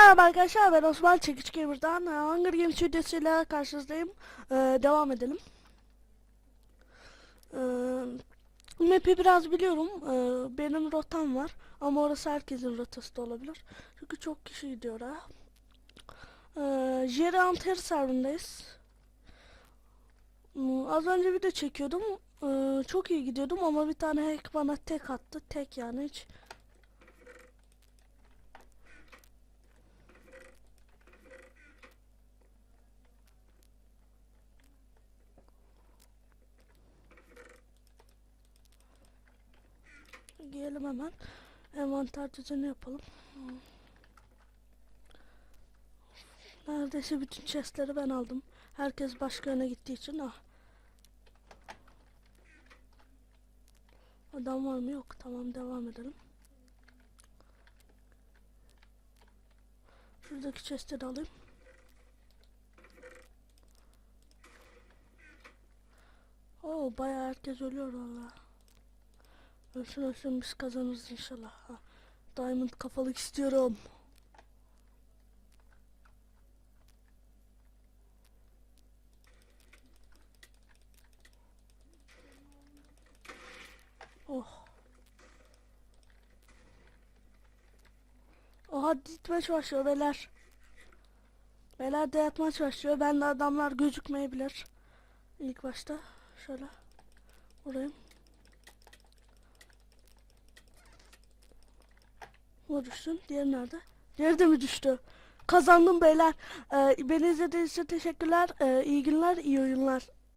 Merhaba arkadaşlar ben Osman Çekiç Gamer'dan Ee, Hunger Games videosuyla karşınızdayım. Ee, devam edelim. Ee, map'i biraz biliyorum. Ee, benim rotam var. Ama orası herkesin rotası da olabilir. Çünkü çok kişi gidiyor ha. Ee, Jerry Anter serverındayız. Hmm, az önce video çekiyordum. Ee, çok iyi gidiyordum ama bir tane hack bana tek attı. Tek yani hiç Giyelim hemen. Envanter düzeni yapalım. Neredeyse bütün chestleri ben aldım. Herkes başka yöne gittiği için ah. Adam var mı? Yok. Tamam devam edelim. Şuradaki chestleri alayım. Oo bayağı herkes ölüyor valla. Ölsün ölsün biz kazanırız inşallah. Ha. Diamond kafalık istiyorum. Oh. Oha ditmeç başlıyor beyler. Beyler dayatmaç başlıyor. Ben de adamlar gözükmeyebilir. İlk başta şöyle vurayım. O düşsün. Diğeri nerede? Diğeri de mi düştü? Kazandım beyler. Ee, beni izlediğiniz için teşekkürler. Ee, iyi günler, iyi oyunlar.